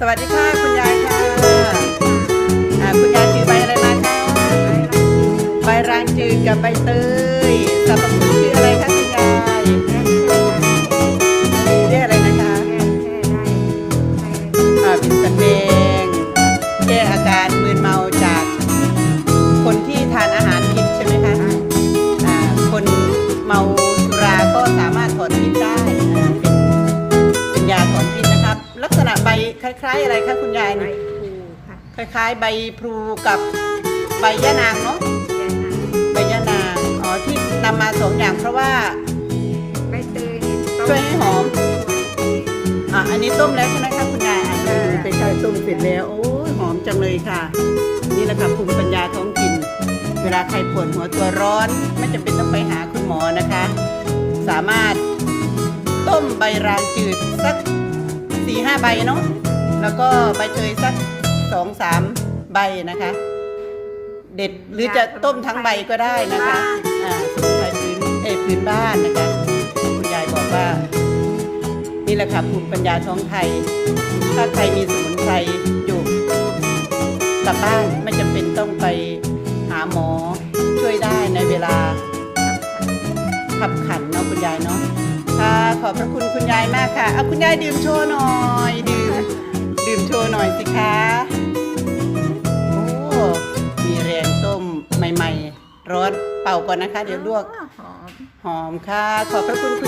สวัสดีค่ะ คุณยายค่ะคุณยายถือใบอะไรมาคะใบรางจืดกับใบเตยสรรพคุณชื่ออะไรคะ ลักษณะใบคล้าย ๆ อะไรคะคุณยายใบนี่ภูค่ะคล้าย ๆ ใบพลูกับใบยะนางเนาะยานางใบยะนางอ๋อที่นำมาสองอย่างเพราะว่า ใบเตยนี่ต้ช่วยให้หอม อะอันนี้ต้มแล้วใช่ไหมคะคุณยายอะดูใกล้ๆต้มเสร็จแล้วโอ้ยหอมจังเลยค่ะ นี่แหละค่ะภูมิปัญญาท้องถิ่นเวลาใครปวดหัวตัวร้อน ไม่จำเป็นต้องไปหาคุณหมอนะคะ สามารถต้มใบรางจืดสัก สี่ห้าใบเนาะแล้วก็ใบเตยสักสองสามใบนะคะ เด็ดหรือจะต้มทั้งใบก็ได้นะคะอ่าสมุนไพรพื้นเอพื้นบ้านนะคะคุณยายบอกว่า นี่แหละค่ะภูมิปัญญาท้องไทย ถ้าใครมีสมุนไพรอยู่กับบ้านไม่จำเป็นต้องไปหาหมอช่วยได้ในเวลาขับขันเนาะคุณยายเนาะ ค่ะ ขอบพระคุณคุณยายมากค่ะเอาคุณยายดื่มโชว์หน่อย ดื่ม ดื่มโชว์หน่อยสิคะโอ้มีแรงต้มใหม่ ๆร้อนเป่าก่อนนะคะ เดี๋ยวลวกหอมหอมค่ะ ขอบพระคุณคุณ